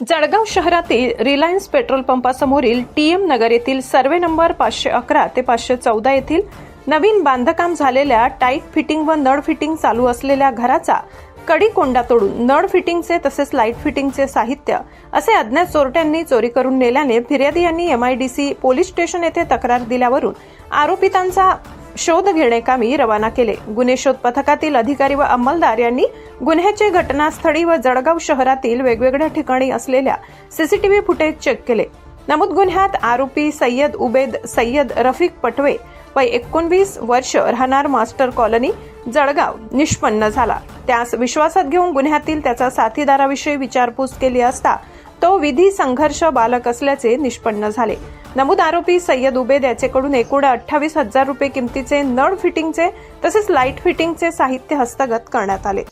जळगाव शहरातील Reliance petrol पंपासमोरील T M Nagar येथील सर्वे नंबर पाचशे अकरा ते पाचशे चौदा येथील नवीन बांधकाम झालेल्या टाईट फिटिंग व नळ फिटिंग चालू असलेल्या घराचा कडी कोंडा तोडून नळ फिटिंगचे तसेच लाइट फिटिंगचे साहित्य असे अज्ञात चोरट्यांनी चोरी करून नेल्याने फिर्यादी यांनी एमआयडीसी पोलीस स्टेशन येथे तक्रार दिल्यावरून आरोपितांचा शोध घेण्याकामी रवाना केले. गुन्हे शोध पथकातील अधिकारी व अंमलदार यांनी गुन्ह्याचे घटनास्थळी व जळगाव शहरातील वेगवेगळ्या ठिकाणी असलेल्या सीसीटीव्ही फुटेज चेक केले. नमूद गुन्ह्यात आरोपी सय्यद उबेद सय्यद रफिक पटवे वय एकोणवीस वर्ष राहणार मास्टर कॉलनी जळगाव निष्पन्न झाला. त्यास विश्वासात घेऊन गुन्ह्यातील त्याचा साथीदाराविषयी विचारपूस केली असता तो विधी संघर्ष बालक असल्याचे निष्पन्न झाले. नमूद आरोपी सय्यद उबेद याचेकडून एकूण अठ्ठावीस हजार रुपये किमतीचे नळ फिटिंगचे तसेच लाइट फिटिंगचे साहित्य हस्तगत करण्यात आले.